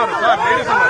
Ladies ఉన్నారు sir ladies ఉన్నారు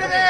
காட்டுது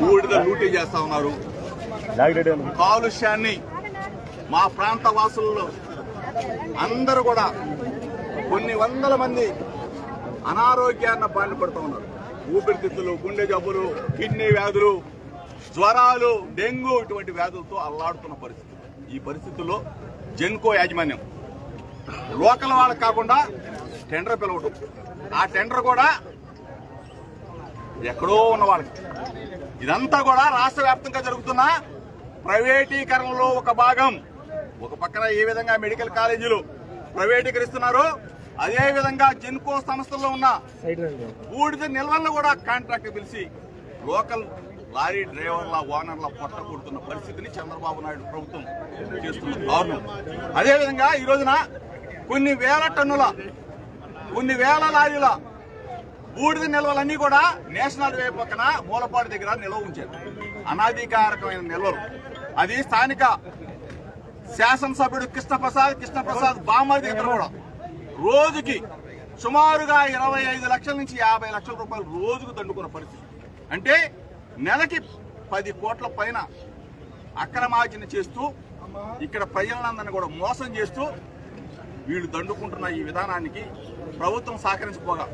బూడిద లూటీ చేస్తా ఉన్నారు. కాలుష్యాన్ని మా ప్రాంత వాసుల్లో అందరూ కూడా కొన్ని వందల మంది అనారోగ్యాన్ని బారిన పడుతూ ఉన్నారు. ఊపిరితిత్తులు గుండె జబ్బులు కిడ్నీ వ్యాధులు జ్వరాలు డెంగ్యూ ఇటువంటి వ్యాధులతో అల్లాడుతున్న పరిస్థితి. ఈ పరిస్థితుల్లో జెన్కో యాజమాన్యం లోకల్ వాళ్ళకి కాకుండా టెండర్ పిలవటం. ఆ టెండర్ కూడా ఎక్కడో ఉన్న వాళ్ళకి. ఇదంతా కూడా రాష్ట్ర వ్యాప్తంగా జరుగుతున్న ప్రైవేటీకరణలో ఒక భాగం. ఒక పక్కన ఏ విధంగా మెడికల్ కాలేజీలు ప్రైవేటీకరిస్తున్నారో అదే విధంగా జెన్కో సంస్థల్లో ఉన్న బూడిద నిల్వలను కూడా కాంట్రాక్ట్ పిలిచి లోకల్ లారీ డ్రైవర్ల ఓనర్ల పొట్ట కొడుతున్న పరిస్థితిని చంద్రబాబు నాయుడు ప్రభుత్వం చేస్తున్న దారుణం అదేవిధంగా ఈ రోజున కొన్ని వేల టన్నుల కొన్ని వేల లారీల బూడిద నిల్వలన్నీ కూడా నేషనల్ వే పక్కన మూలపాడు దగ్గర నిల్వ ఉంచారు. అనాధికారకమైన నిల్వలు. అది స్థానిక శాసనసభ్యుడు కృష్ణప్రసాద్ కృష్ణప్రసాద్ బామ్మది దగ్గర కూడా. రోజుకి సుమారుగా ఇరవై ఐదు లక్షల నుంచి యాభై లక్షల రూపాయలు రోజుకు దండుకున్న పరిస్థితి. అంటే నెలకి పది కోట్ల పైన అక్రమార్జన చేస్తూ ఇక్కడ ప్రజలందరినీ కూడా మోసం చేస్తూ వీళ్ళు దండుకుంటున్న ఈ విధానానికి ప్రభుత్వం సహకరించకపోగా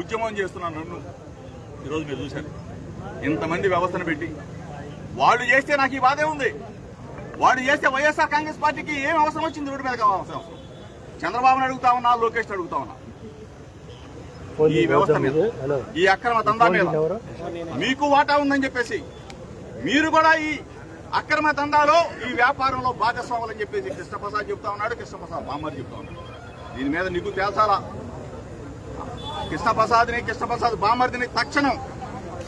ఉద్యమం చేస్తున్న నన్ను. ఈరోజు మీరు చూశారు. ఇంతమంది వ్యవస్థను పెట్టి వాళ్ళు చేస్తే నాకు ఈ బాధే ఉంది. వాడు చేస్తే వైఎస్ఆర్ కాంగ్రెస్ పార్టీకి ఏం అవసరం వచ్చింది రోడ్డు మీద కావాల్సిన అవసరం? చంద్రబాబుని అడుగుతా ఉన్నా లోకేష్ అడుగుతా ఉన్నా. ఈ వ్యవస్థ మీద. ఈ అక్రమ దందా మీద. మీకు వాటా ఉందని చెప్పేసి మీరు కూడా ఈ అక్రమ దందాలో ఈ వ్యాపారంలో భాగస్వాములని చెప్పేసి కృష్ణప్రసాద్ చెప్తా ఉన్నాడు కృష్ణప్రసాద్ బామ్మర్ చెప్తా ఉన్నాడు. దీని మీద నీకు తేల్చాలా? కృష్ణప్రసాద్ని కృష్ణప్రసాద్ బామర్దిని తక్షణం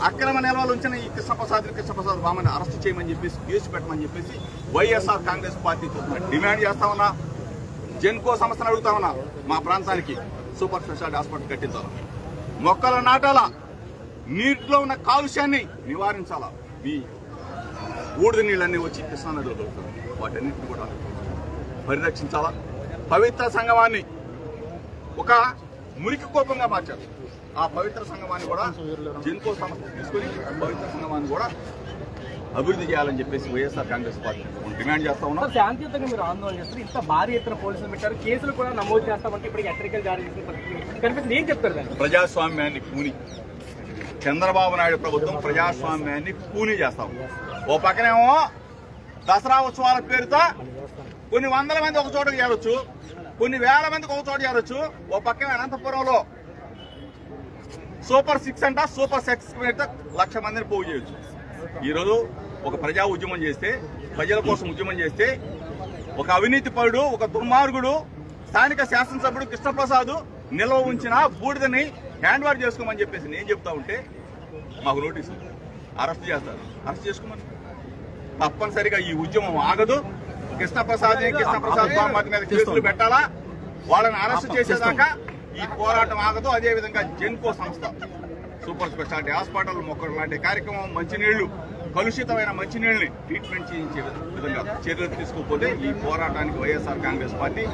అక్రమ నిల్వలు ఉంచిన ఈ కృష్ణప్రసాద్ని కృష్ణప్రసాద్ బామని అరెస్ట్ చేయమని చెప్పేసి కేసు పెట్టమని చెప్పేసి వైఎస్ఆర్ కాంగ్రెస్ పార్టీ డిమాండ్ చేస్తా ఉన్నా. జెన్కో సంస్థను అడుగుతా ఉన్నా మా ప్రాంతానికి సూపర్ స్పెషాలిటీ హాస్పిటల్ కట్టించాలా మొక్కలు నాటాలా నీటిలో ఉన్న కాలుష్యాన్ని నివారించాలా? మీ బూడిద నీళ్ళన్నీ వచ్చి కృష్ణానదిలో దొరుకుతుంది వాటన్నిటిని కూడా పరిరక్షించాలా? పవిత్ర సంగమాన్ని ఒక మురికి కోపంగా మార్చారు. ఆ పవిత్ర సంగమాన్ని కూడా జెన్కో సంస్థ తీసుకుని పవిత్ర సంగమాన్ని కూడా అభివృద్ధి చేయాలని చెప్పేసి వైఎస్ఆర్ కాంగ్రెస్ పార్టీ డిమాండ్ చేస్తా ఉన్నాం. శాంతియుతంగా మీరు ఆందోళన చేస్తారు ఇంత భారీ ఎత్తున పోలీసులు పెట్టారు. కేసులు కూడా నమోదు చేస్తామంటే ఇప్పటికి హెచ్చరికలు జారీ చేసిన పరిస్థితి కనిపిస్తుంది. ఏం చెప్తారు దాన్ని ప్రజాస్వామ్యాన్ని కూని చంద్రబాబు నాయుడు ప్రభుత్వం ప్రజాస్వామ్యాన్ని కూని చేస్తాం ఓ పక్కనేమో దసరా ఉత్సవాల పేరుతో కొన్ని వందల మంది ఒక చోట చేరొచ్చు. కొన్ని వేల మందికి ఒక చోట చేరొచ్చు. ఓ పక్క అనంతపురంలో సూపర్ సిక్స్ అంట సూపర్ సిక్స్ పెడితే లక్ష మందిని పోగు చేయొచ్చు. ఈరోజు ఒక ప్రజా ఉద్యమం చేస్తే ప్రజల కోసం ఉద్యమం చేస్తే ఒక అవినీతి పరుడు ఒక దుర్మార్గుడు స్థానిక శాసనసభ్యుడు కృష్ణప్రసాద్ నిల్వ ఉంచిన బూడిదని హ్యాండ్ ఓవర్ చేసుకోమని చెప్పేసి నేను చెప్తా ఉంటే మాకు నోటీసు. అరెస్ట్ చేస్తారు. అరెస్ట్ చేసుకోమని. తప్పనిసరిగా ఈ ఉద్యమం ఆగదు. కృష్ణప్రసాద్ కృష్ణప్రసాద్ బామ్మర్ది మీద కేసులు పెట్టాలా? వాళ్ళని అరెస్ట్ చేసేదాకా ఈ పోరాటం ఆగదు. అదే విధంగా జెన్కో సంస్థ సూపర్ స్పెషాలిటీ హాస్పిటల్ మొక్కలు లాంటి కార్యక్రమం మంచినీళ్ళు కలుషితమైన మంచినీళ్ళని ట్రీట్మెంట్ చేయించే విధంగా చర్యలు తీసుకోకపోతే ఈ పోరాటానికి వైఎస్ఆర్ కాంగ్రెస్ పార్టీ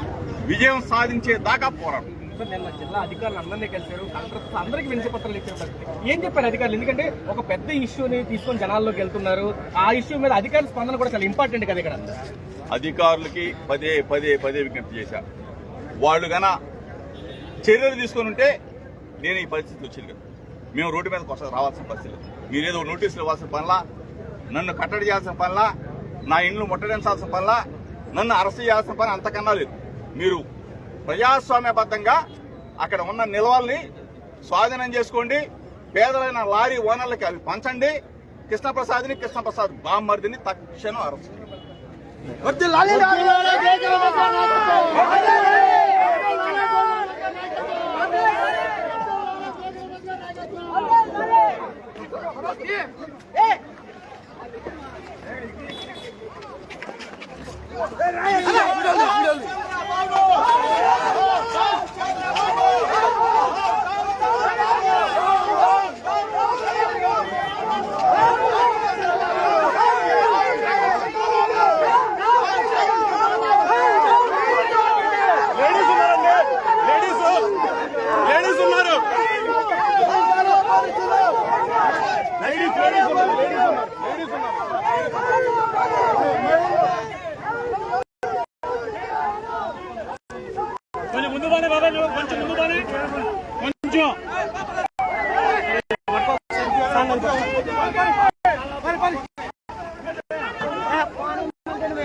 విజయం సాధించే దాకా పోరాటం. సార్ నిన్న జిల్లా అధికారులు అందరినీ కలిశారు. కలెక్టర్స్ అందరికీ వినతి ఇచ్చారు ఏం చెప్పారు అధికారులు? ఎందుకంటే ఒక పెద్ద ఇష్యూని తీసుకొని జనాల్లోకి వెళ్తున్నారు. ఆ ఇష్యూ మీద అధికారుల స్పందన కూడా చాలా ఇంపార్టెంట్ కదా ఇక్కడ? అధికారులకి పదే పదే పదే విజ్ఞప్తి చేశా. వాళ్ళు గన చర్యలు తీసుకొని ఉంటే నేను ఈ పరిస్థితి వచ్చింది కదా మేము రోడ్డు మీదకి కోసం రావాల్సిన పరిస్థితి మీరేదో నోటీసులు ఇవ్వాల్సిన పనిలా నన్ను కట్టడి చేయాల్సిన పనిలా నా ఇండ్లు ముట్టడించాల్సిన పనిలా నన్ను అరెస్ట్ చేయాల్సిన పని అంతకన్నా లేదు. మీరు ప్రజాస్వామ్యబద్ధంగా అక్కడ ఉన్న నిల్వల్ని స్వాధీనం చేసుకోండి పేదలైన లారీ ఓనర్లకి అవి పంచండి కృష్ణప్రసాద్ని కృష్ణప్రసాద్ బామ్మర్దిని తక్షణం అరెస్ట్ చేయండి. లేడీస్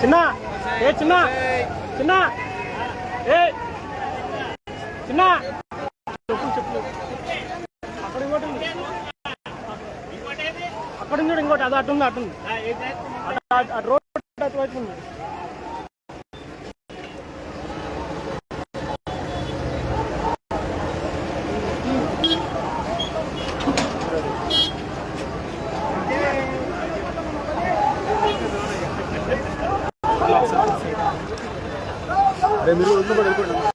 చిన్న ఏ చిన్న. చిన్న. ఏ. చిన్న. అక్కడ ఇంకోటి ఉంది. అక్కడ ఉంది ఇంకోటి. అది అటుంది ఉంది అటు ఉంది. అటు- అటు- రోడ్ అటువైపు ఉంది. എന്നിട്ട് ഒന്നും പറയപ്പെടുന്നു